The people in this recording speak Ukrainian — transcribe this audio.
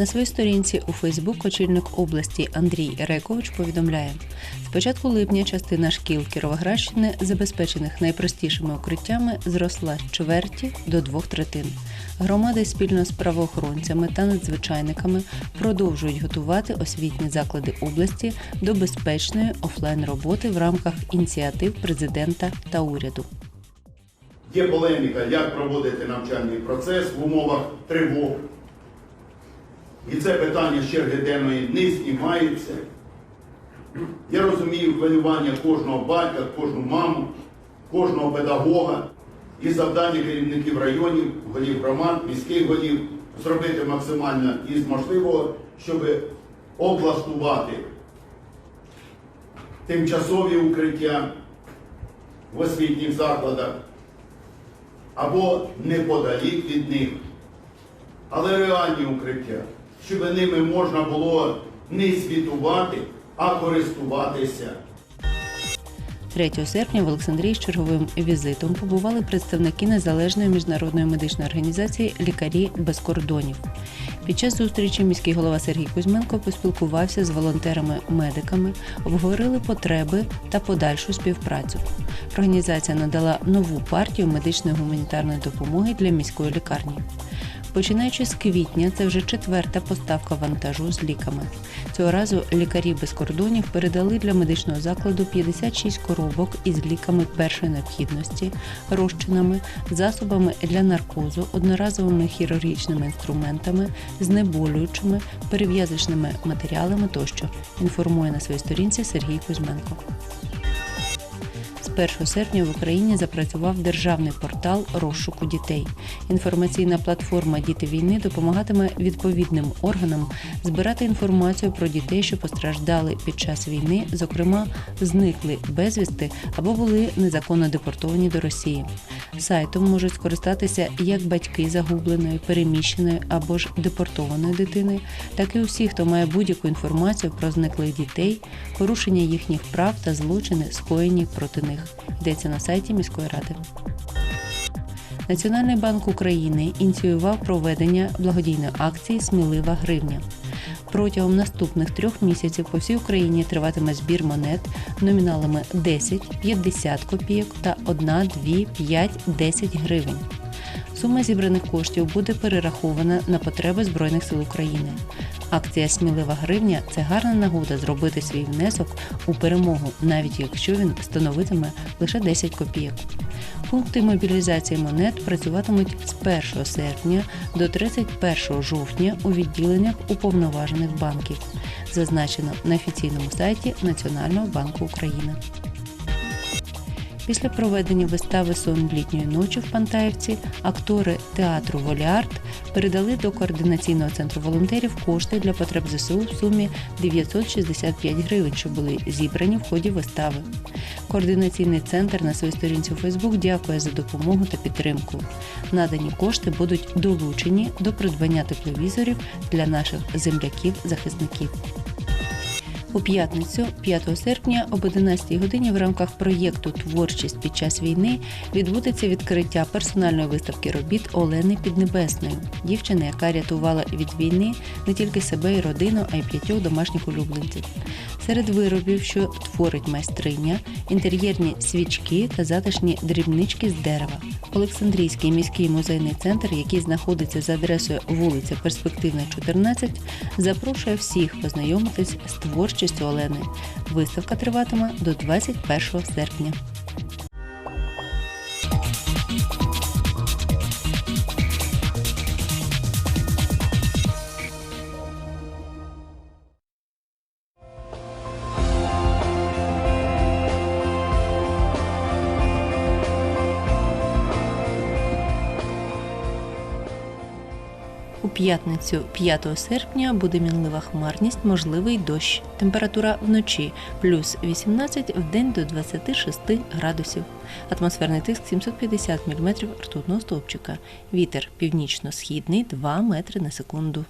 На своїй сторінці у Фейсбук очільник області Андрій Рекович повідомляє: з початку липня частина шкіл Кіровоградщини, забезпечених найпростішими укриттями, зросла чверті до двох третин. Громади спільно з правоохоронцями та надзвичайниками продовжують готувати освітні заклади області до безпечної офлайн роботи в рамках ініціатив президента та уряду. Є полеміка, як проводити навчальний процес в умовах тривог. І це питання черги денної не знімається. Я розумію хвилювання кожного батька, кожну маму, кожного педагога і завдання керівників районів, голів громад, міських голів зробити максимально із можливого, щоб облаштувати тимчасові укриття в освітніх закладах або неподалік від них, але реальні укриття, щоб ними можна було не звітувати, а користуватися. 3 серпня в Олександрії з черговим візитом побували представники незалежної міжнародної медичної організації Лікарі без кордонів. Під час зустрічі міський голова Сергій Кузьменко поспілкувався з волонтерами-медиками, обговорили потреби та подальшу співпрацю. Організація надала нову партію медичної гуманітарної допомоги для міської лікарні. Починаючи з квітня, це вже четверта поставка вантажу з ліками. Цього разу лікарі без кордонів передали для медичного закладу 56 коробок із ліками першої необхідності, розчинами, засобами для наркозу, одноразовими хірургічними інструментами, знеболюючими, перев'язочними матеріалами тощо. Інформує на своїй сторінці Сергій Кузьменко. З 1 серпня в Україні запрацював державний портал розшуку дітей. Інформаційна платформа Діти війни допомагатиме відповідним органам збирати інформацію про дітей, що постраждали під час війни, зокрема, зникли безвісти або були незаконно депортовані до Росії. Сайтом можуть скористатися як батьки загубленої, переміщеної або ж депортованої дитини, так і усі, хто має будь-яку інформацію про зниклих дітей, порушення їхніх прав та злочини, скоєні проти них. Йдеться на сайті міської ради. Національний банк України ініціював проведення благодійної акції Смілива гривня. Протягом наступних трьох місяців по всій Україні триватиме збір монет номіналами 10, 50 копійок та 1, 2, 5, 10 гривень. Сума зібраних коштів буде перерахована на потреби Збройних сил України. Акція Смілива гривня це гарна нагода зробити свій внесок у перемогу, навіть якщо він становитиме лише 10 копійок. Пункти мобілізації монет працюватимуть з 1 серпня до 31 жовтня у відділеннях уповноважених банків, зазначено на офіційному сайті Національного банку України. Після проведення вистави Сон літньої ночі в Пантаївці актори театру Воліарт передали до координаційного центру волонтерів кошти для потреб ЗСУ в сумі 965 гривень, що були зібрані в ході вистави. Координаційний центр на своїй сторінці у Фейсбук дякує за допомогу та підтримку. Надані кошти будуть долучені до придбання тепловізорів для наших земляків-захисників. У п'ятницю, 5 серпня, об 11 годині в рамках проєкту Творчість під час війни відбудеться відкриття персональної виставки робіт Олени Піднебесної, дівчини, яка рятувала від війни не тільки себе і родину, а й п'ятьох домашніх улюбленців. Серед виробів, що творить майстриня, інтер'єрні свічки та затишні дрібнички з дерева. Олександрійський міський музейний центр, який знаходиться за адресою вулиця Перспективна, 14, запрошує всіх познайомитись з творчістю Олени. Виставка триватиме до 21 серпня. У п'ятницю 5 серпня буде мінлива хмарність, можливий дощ. Температура вночі плюс 18, в день до 26 градусів. Атмосферний тиск 750 мм ртутного стовпчика. Вітер північно-східний 2 метри на секунду.